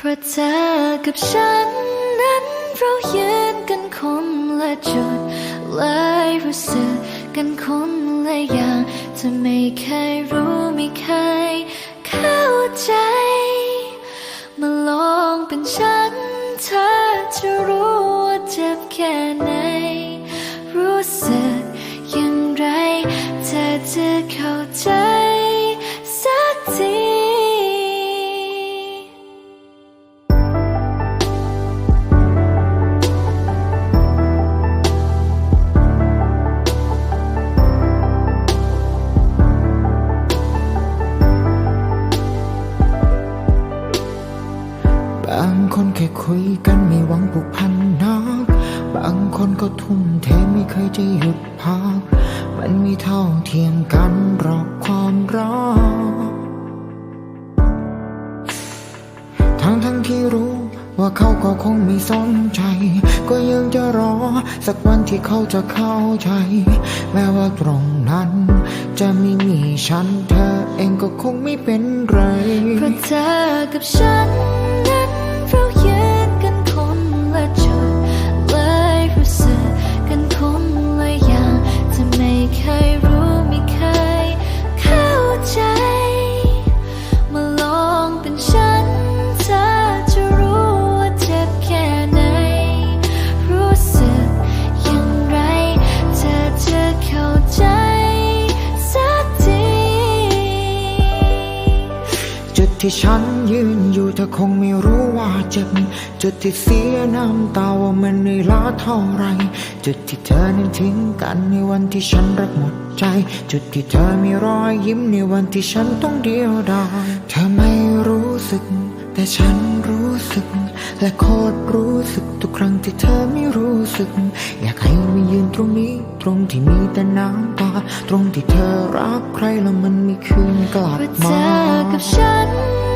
เพราะเธอกับฉันนั้นเรายืนกันคนละจุดเลยรู้สึกกันคนละอย่างเธอไม่เคยรู้ไม่เคยเข้าใจมาลองเป็นฉันเธอจะรู้ว่าเจ็บแค่ คนแค่คุยกันไม่หวังผูกพันนักบางคนก็ทุ่มเทไม่เคยจะหยุดพัก มันมีเท่าเทียมกันรอกความรัก ทั้งทั้งที่รู้ว่าเขาก็คงไม่สนใจ ก็ยังจะรอ สักวันที่เขาจะเข้าใจ แม้ว่าตรงนั้น จะไม่มีฉันเธอเองก็คงไม่เป็นไร เพราะเธอกับฉัน ที่ฉันยืนอยู่เธอคงไม่รู้ว่าเจ็บ จุดที่เสียน้ำตาว่ามันเหนื่อยล้าเท่าไร จุดที่เธอนั้นทิ้งกันในวันที่ฉันรักหมดใจ จุดที่เธอมีรอยยิ้มในวันที่ฉันต้องเดียวดาย เธอไม่รู้สึก แต่ฉันรู้สึก และโคตรรู้สึกทุกครั้งที่เธอไม่รู้สึก อยากให้มายืนตรงนี้ ตรงที่มีแต่น้ำตา ตรงที่เธอรักใครแล้วมันไม่คืนกลับมาเธมาอกับฉัน